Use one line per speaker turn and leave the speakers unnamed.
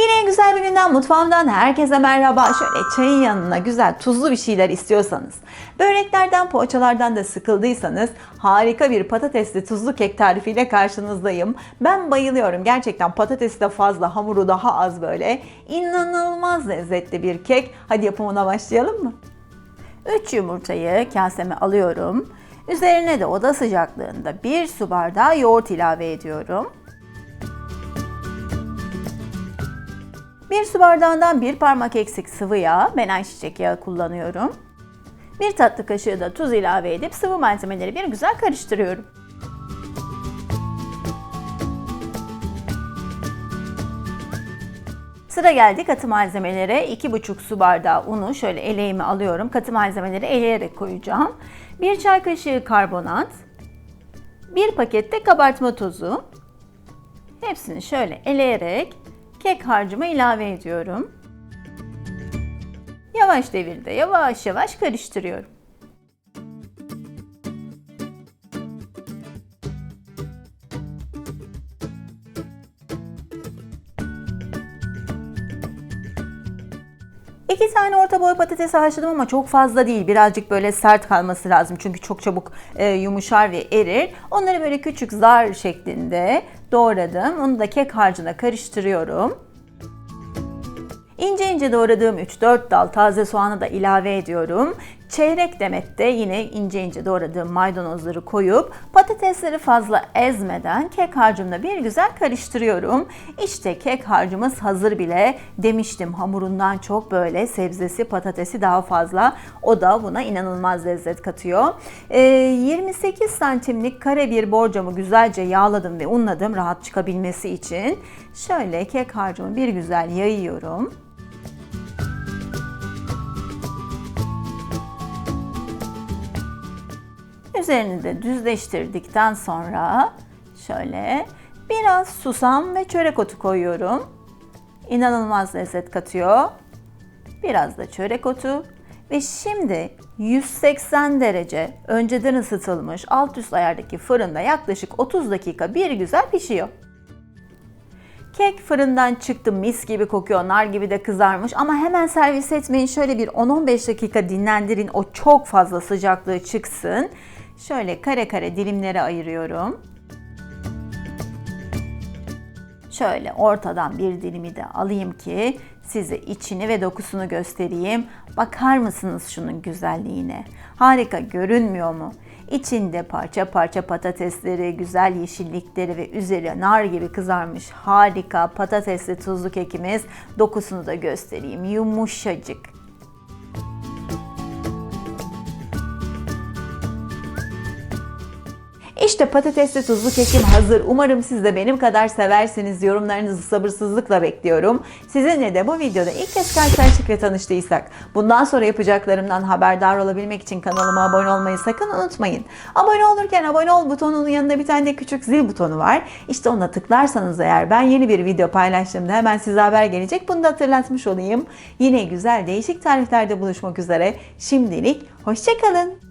Yine güzel bir günden mutfağımdan herkese merhaba. Şöyle çayın yanına güzel tuzlu bir şeyler istiyorsanız, böreklerden, poğaçalardan da sıkıldıysanız harika bir patatesli tuzlu kek tarifiyle karşınızdayım. Ben bayılıyorum. Gerçekten patatesi de fazla, hamuru daha az böyle. İnanılmaz lezzetli bir kek. Hadi yapımına başlayalım mı? 3 yumurtayı kaseme alıyorum. Üzerine de oda sıcaklığında 1 su bardağı yoğurt ilave ediyorum. 1 su bardağından 1 parmak eksik sıvı yağ, ben ayçiçek yağı kullanıyorum. 1 tatlı kaşığı da tuz ilave edip sıvı malzemeleri bir güzel karıştırıyorum. Sıra geldi katı malzemelere. 2,5 su bardağı unu şöyle eleğime alıyorum. Katı malzemeleri eleyerek koyacağım. 1 çay kaşığı karbonat. 1 pakette kabartma tozu. Hepsini şöyle eleyerek kek harcıma ilave ediyorum. Yavaş devirde yavaş yavaş karıştırıyorum. İki tane orta boy patates haşladım ama çok fazla değil. Birazcık böyle sert kalması lazım. Çünkü çok çabuk e, yumuşar ve erir. Onları böyle küçük zar şeklinde doğradım. Onu da kek harcına karıştırıyorum. İnce ince doğradığım 3-4 dal taze soğanı da ilave ediyorum. Çeyrek demette yine ince ince doğradığım maydanozları koyup patatesleri fazla ezmeden kek harcımla bir güzel karıştırıyorum. İşte kek harcımız hazır bile. Demiştim hamurundan çok böyle sebzesi patatesi daha fazla. O da buna inanılmaz lezzet katıyor. Ee, 28 santimlik kare bir borcamı güzelce yağladım ve unladım rahat çıkabilmesi için. Şöyle kek harcımı bir güzel yayıyorum. Üzerini de düzleştirdikten sonra şöyle biraz susam ve çörek otu koyuyorum. İnanılmaz lezzet katıyor. Biraz da çörek otu ve şimdi 180 derece önceden ısıtılmış alt üst ayardaki fırında yaklaşık 30 dakika bir güzel pişiyor. Kek fırından çıktı mis gibi kokuyor, nar gibi de kızarmış ama hemen servis etmeyin. Şöyle bir 10-15 dakika dinlendirin o çok fazla sıcaklığı çıksın. Şöyle kare kare dilimlere ayırıyorum. Şöyle ortadan bir dilimi de alayım ki size içini ve dokusunu göstereyim. Bakar mısınız şunun güzelliğine? Harika görünmüyor mu? İçinde parça parça patatesleri, güzel yeşillikleri ve üzeri nar gibi kızarmış harika patatesli tuzlu kekimiz. Dokusunu da göstereyim. Yumuşacık. İşte patatesli tuzlu kekim hazır. Umarım siz de benim kadar seversiniz. Yorumlarınızı sabırsızlıkla bekliyorum. Sizinle de bu videoda ilk kez karşılaştık ve tanıştıysak bundan sonra yapacaklarımdan haberdar olabilmek için kanalıma abone olmayı sakın unutmayın. Abone olurken abone ol butonunun yanında bir tane de küçük zil butonu var. İşte ona tıklarsanız eğer ben yeni bir video paylaştığımda hemen size haber gelecek. Bunu da hatırlatmış olayım. Yine güzel değişik tariflerde buluşmak üzere. Şimdilik hoşçakalın.